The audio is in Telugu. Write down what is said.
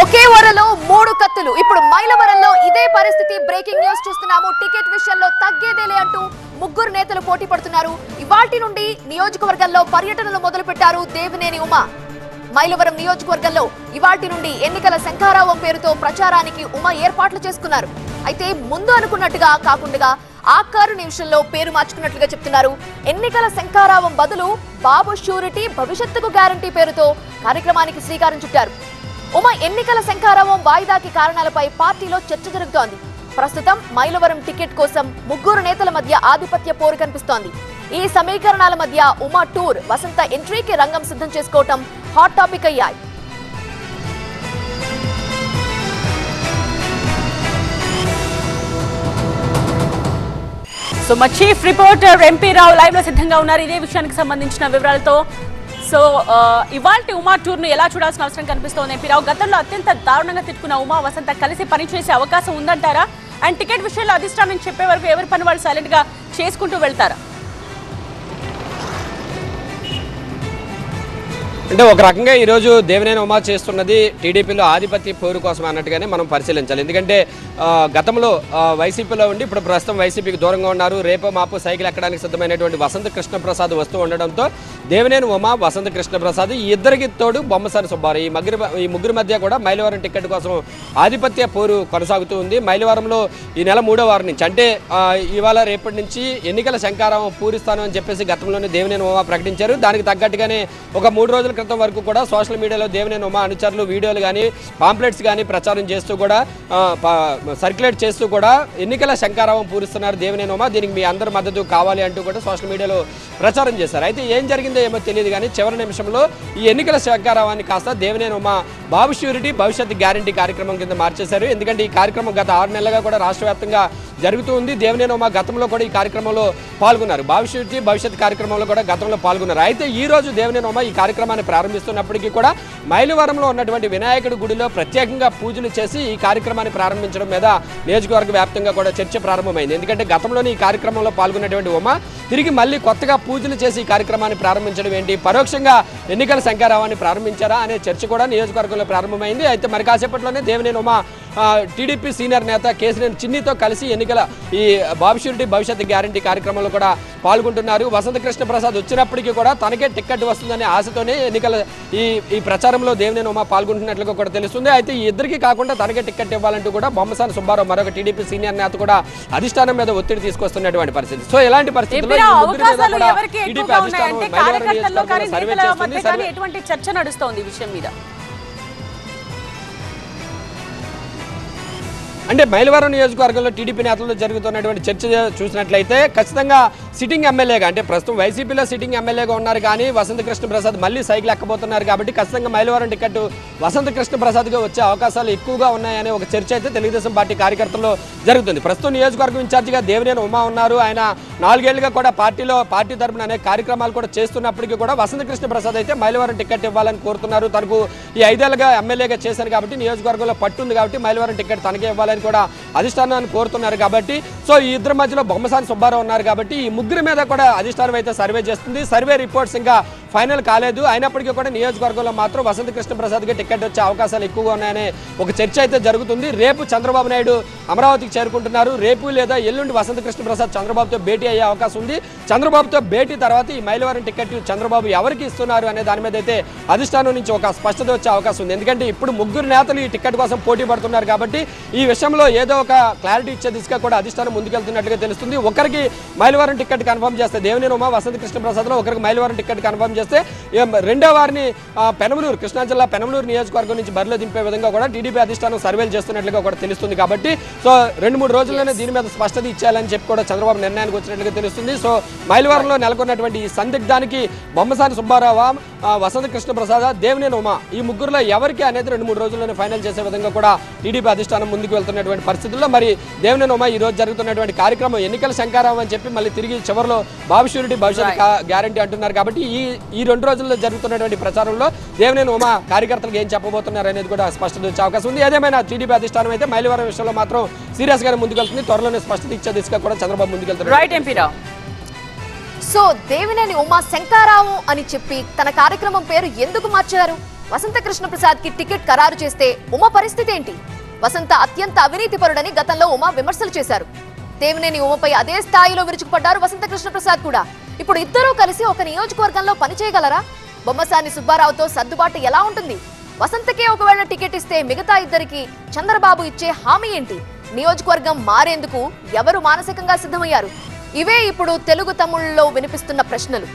ఒకే వరలో మూడు కత్తులు. ఇప్పుడు మైలవరంలో ఇదే పరిస్థితి. బ్రేకింగ్ న్యూస్ చూస్తున్నాము. టికెట్ విషయంలో తగ్గేదేలే అంటూ ముగ్గురు నేతలు పోటీ పడుతున్నారు. ఇవాటి నుండి నియోజకవర్గంలో పర్యటనలు మొదలు పెట్టారు దేవినేని ఉమ. మైలవరం నియోజకవర్గంలో ఇవాటి నుండి ఎన్నికల శంఖారావం పేరుతో ప్రచారానికి ఉమ ఏర్పాట్లు చేసుకున్నారు. అయితే ముందు అనుకున్నట్టుగా కాకుండా ఆఖరు నిమిషంలో పేరు మార్చుకున్నట్లుగా చెప్తున్నారు. ఎన్నికల శంఖారావం బదులు బాబు షూరిటీ భవిష్యత్తుకు గ్యారంటీ పేరుతో కార్యక్రమానికి శ్రీకారం చుట్టారు. ఉమ ఎన్నికల శంఖారావం వాయిదాకి కారణాలపై పార్టీలో చర్చ జరుగుతోంది. ప్రస్తుతం మైలవరం టికెట్ కోసం ముగ్గురు నేతల మధ్య ఆధిపత్య పోరు కనిపిస్తోంది. ఈ సమీకరణాల మధ్య ఉమా టూర్ వసంత ఎంట్రీకి రంగం సిద్ధం చేసుకోవటం హాట్ టాపిక్ అయ్యాయి. సో మా చీఫ్ రిపోర్టర్ ఎంపీ రావు లైవ్లో సిద్ధంగా ఉన్నారు. ఇదే విషయానికి సంబంధించిన వివరాలతో సో ఇవాళ ఉమా టూర్ను ఎలా చూడాల్సిన అవసరం కనిపిస్తోంది? ఎంపీ రావు గతంలో అత్యంత దారుణంగా తిట్టుకున్న ఉమా వసంత కలిసి పనిచేసే అవకాశం ఉందంటారా? అండ్ టికెట్ విషయంలో అధిష్టానం చెప్పే వరకు ఎవరి పని వాళ్ళు సైలెంట్గా చేసుకుంటూ వెళ్తారా? అంటే ఒక రకంగా ఈరోజు దేవినేని ఉమా చేస్తున్నది టీడీపీలో ఆధిపత్య పోరు కోసం అన్నట్టుగానే మనం పరిశీలించాలి. ఎందుకంటే గతంలో వైసీపీలో ఉండి ఇప్పుడు ప్రస్తుతం వైసీపీకి దూరంగా ఉన్నారు. రేపు మాపు సైకిల్ ఎక్కడానికి సిద్ధమైనటువంటి వసంత కృష్ణప్రసాద్ వస్తూ ఉండడంతో దేవినేని ఉమా వసంత కృష్ణప్రసాద్ ఈ ఇద్దరికి తోడు బొమ్మసాని సుబ్బారావు. ఈ ముగ్గురు ఈ ముగ్గురు మధ్య కూడా మైలవరం టికెట్ కోసం ఆధిపత్య పోరు కొనసాగుతూ ఉంది. మైలవరంలో ఈ నెల మూడో వారం నుంచి అంటే ఇవాళ రేపటి నుంచి ఎన్నికల శంకారం పూరిస్తాను అని చెప్పేసి గతంలోనే దేవినేని ఉమా ప్రకటించారు. దానికి తగ్గట్టుగానే ఒక మూడు రోజుల క్రితం వరకు కూడా సోషల్ మీడియాలో దేవినేని ఉమా అనుచరులు వీడియోలు కానీ పాంప్లెట్స్ కానీ ప్రచారం చేస్తూ కూడా సర్క్యులేట్ చేస్తూ కూడా ఎన్నికల శంకారావం పూరిస్తున్నారు దేవినేని ఉమా దీనికి మీ అందరి మద్దతు కావాలి అంటూ కూడా సోషల్ మీడియాలో ప్రచారం చేశారు. అయితే ఏం జరిగిందో ఏమో తెలియదు కానీ చివరి నిమిషంలో ఈ ఎన్నికల శంకారావాన్ని కాస్త దేవినేని ఉమా బాబు ష్యూరిటీ భవిష్యత్ గ్యారంటీ కార్యక్రమం కింద మార్చేశారు. ఎందుకంటే ఈ కార్యక్రమం గత ఆరు నెలలుగా కూడా రాష్ట్ర వ్యాప్తంగా జరుగుతూ ఉంది. దేవినేని ఉమా గతంలో కూడా ఈ కార్యక్రమంలో పాల్గొన్నారు. భవిష్యత్ భవిష్యత్ కార్యక్రమంలో కూడా గతంలో పాల్గొన్నారు. అయితే ఈ రోజు దేవినేని ఉమా ఈ కార్యక్రమాన్ని ప్రారంభిస్తున్నప్పటికీ కూడా మైలవరంలో ఉన్నటువంటి వినాయకుడి గుడిలో ప్రత్యేకంగా పూజలు చేసి ఈ కార్యక్రమాన్ని ప్రారంభించడం మీద నియోజకవర్గ వ్యాప్తంగా కూడా చర్చ ప్రారంభమైంది. ఎందుకంటే గతంలోనే ఈ కార్యక్రమంలో పాల్గొన్నటువంటి ఉమ తిరిగి మళ్ళీ కొత్తగా పూజలు చేసి ఈ కార్యక్రమాన్ని ప్రారంభించడం ఏంటి? పరోక్షంగా ఎన్నికల సంఖ్యారావాన్ని ప్రారంభించారా? అనే చర్చ కూడా నియోజకవర్గంలో ప్రారంభమైంది. అయితే మరి కాసేపట్లోనే దేవినేని ఉమా టీడీపీ సీనియర్ నేత కేసీఆర్ చిన్నితో కలిసి ఎన్నికల ఈ బాబుషూరిటీ భవిష్యత్ గ్యారంటీ కార్యక్రమంలో కూడా పాల్గొంటున్నారు. వసంత కృష్ణ ప్రసాద్ వచ్చినప్పటికీ కూడా తనకే టికెట్ వస్తుందనే ఆశతోనే ఎన్నికల ఈ ఈ ప్రచారంలో దేవినేని ఉమా పాల్గొంటున్నట్లుగా కూడా తెలుస్తుంది. అయితే ఈ ఇద్దరికి కాకుండా తనకే టికెట్ ఇవ్వాలంటూ కూడా బొమ్మసాని సుబ్బారావు మరొక టీడీపీ సీనియర్ నేత కూడా అధిష్టానం మీద ఒత్తిడి తీసుకొస్తున్నటువంటి పరిస్థితి. సో ఇలాంటి పరిస్థితుల్లో ఎంపీ ఈ రావు ముగ్గురి అంటే మైలవరం నియోజకవర్గంలో టీడీపీ నేతలతో జరుగుతున్నటువంటి చర్చ చూసినట్లయితే ఖచ్చితంగా సిట్టింగ్ ఎమ్మెల్యేగా అంటే ప్రస్తుతం వైసీపీలో సిట్టింగ్ ఎమ్మెల్యేగా ఉన్నారు కానీ వసంత కృష్ణ ప్రసాద్ మళ్ళీ సైకిల్ ఎక్కబోతున్నారు కాబట్టి ఖచ్చితంగా మైలవరం టికెట్ వసంత కృష్ణ ప్రసాద్గా వచ్చే అవకాశాలు ఎక్కువగా ఉన్నాయనే ఒక చర్చ అయితే తెలుగుదేశం పార్టీ కార్యకర్తల్లో జరుగుతుంది. ప్రస్తుతం నియోజకవర్గం ఇన్ఛార్జిగా దేవినేని ఉమా ఉన్నారు. ఆయన నాలుగేళ్ళుగా కూడా పార్టీలో పార్టీ తరపున అనేక కార్యక్రమాలు కూడా చేస్తున్నప్పటికీ కూడా వసంత కృష్ణ ప్రసాద్ అయితే మైలవరం టికెట్ ఇవ్వాలని కోరుతున్నారు. తనకు ఈ ఐదేళ్ళుగా ఎమ్మెల్యేగా చేశారు కాబట్టి నియోజకవర్గంలో పట్టుంది కాబట్టి మైలవరం టికెట్ తనకే ఇవ్వాలని కూడా అధిష్టానాన్ని కోరుతున్నారు కాబట్టి సో ఈ ఇద్దరి మధ్యలో బొమ్మసాని సుబ్బారావు ఉన్నారు కాబట్టి ఈ ముగ్గురి మీద కూడా అధిష్టానం అయితే సర్వే చేస్తుంది. సర్వే రిపోర్ట్స్ ఇంకా ఫైనల్ కాలేదు. అయినప్పటికీ కూడా నియోజకవర్గంలో మాత్రం వసంత కృష్ణప్రసాద్కి టికెట్ వచ్చే అవకాశాలు ఎక్కువగా ఉన్నాయనే ఒక చర్చ అయితే జరుగుతుంది. రేపు చంద్రబాబు నాయుడు అమరావతికి చేరుకుంటున్నారు. రేపు లేదా ఎల్లుండి వసంత కృష్ణప్రసాద్ చంద్రబాబుతో భేటీ అయ్యే అవకాశం ఉంది. చంద్రబాబుతో భేటీ తర్వాత ఈ మైలవరం టికెట్ చంద్రబాబు ఎవరికి ఇస్తున్నారు అనే దాని మీద అయితే అధిష్టానం నుంచి ఒక స్పష్టత వచ్చే అవకాశం ఉంది. ఎందుకంటే ఇప్పుడు ముగ్గురు నేతలు ఈ టికెట్ కోసం పోటీ పడుతున్నారు కాబట్టి ఈ విషయంలో ఏదో ఒక క్లారిటీ ఇచ్చే దిశగా కూడా అధిష్టానం ముందుకెళ్తున్నట్టుగా తెలుస్తుంది. ఒకరికి మైలవరం టికెట్ కన్ఫర్మ్ చేస్తే దేవినేని ఉమా వసంత కృష్ణప్రసాద్లో ఒకరికి మైలవరం టికెట్ కన్ఫర్మ్ చేస్తే రెండో వారిని పెనమలూరు కృష్ణా జిల్లా పెనమలూరు నియోజకవర్గం నుంచి బరిలో దింపే విధంగా కూడా టీడీపీ అధిష్టానం సర్వేలు చేస్తున్నట్లుగా కూడా తెలుస్తుంది కాబట్టి సో రెండు మూడు రోజుల్లోనే దీని మీద స్పష్టత ఇచ్చేయాలని చెప్పి కూడా చంద్రబాబు నిర్ణయానికి వచ్చినట్లుగా తెలుస్తుంది. సో మైలవరంలో నెలకొన్నటువంటి ఈ సందిగ్ధానికి బొమ్మసాని సుబ్బారావు వసంత కృష్ణ ప్రసాద్ దేవినేని ఉమా ఈ ముగ్గురులో ఎవరికి అనేది రెండు మూడు రోజుల్లోనే ఫైనల్ చేసే విధంగా కూడా టీడీపీ అధిష్టానం ముందుకు వెళ్తున్నటువంటి పరిస్థితుల్లో మరి దేవినేని ఉమా ఈ రోజు జరుగుతున్నటువంటి కార్యక్రమం ఎన్నికల శంకారావం అని చెప్పి మళ్ళీ తిరిగి చివరిలో బాబు షూరిటీ భవిష్యత్ గ్యారంటీ అంటున్నారు కాబట్టి ఈ ఈ రెండు రోజుల్లో జరుగుతున్నటువంటి ప్రచారంలో దేవినేని ఉమా కార్యకర్తలకు ఏం చెప్పబోతున్నారు అనేది కూడా స్పష్టత వచ్చే అవకాశం ఉంది. ఏదేమైనా టీడీపీ అధిష్టానం అయితే మైలవరం విషయంలో మాత్రం సీరియస్ గానే ముందుకెళ్తుంది త్వరలోనే స్పష్టత ఇచ్చే దిశగా కూడా చంద్రబాబు ముందుకెళ్తున్నారు right MP Rao. So Devineni Uma Shankharavam అని చెప్పి తన కార్యక్రమం పేరు ఎందుకు మార్చారు? వసంత కృష్ణ ప్రసాద్కి టికెట్ ఖరారు చేస్తే ఉమ పరిస్థితి ఏంటి? వసంత అత్యంత అవినీతిపరుడని గతంలో ఉమ విమర్శలు చేశారు. దేవినేని ఉమపై అదే స్థాయిలో విరుచుకుపడ్డారు వసంత కృష్ణ ప్రసాద్ కూడా. ఇప్పుడు ఇద్దరూ కలిసి ఒక నియోజకవర్గంలో పనిచేయగలరా? బొమ్మసాని సుబ్బారావుతో సర్దుబాటు ఎలా ఉంటుంది? వసంతకే ఒకవేళ టికెట్ ఇస్తే మిగతా ఇద్దరికి చంద్రబాబు ఇచ్చే హామీ ఏంటి? నియోజకవర్గం మారేందుకు ఎవరు మానసికంగా సిద్ధమయ్యారు? ఇవే ఇప్పుడు తెలుగు తమ్ముళ్ళలో వినిపిస్తున్న ప్రశ్నలు.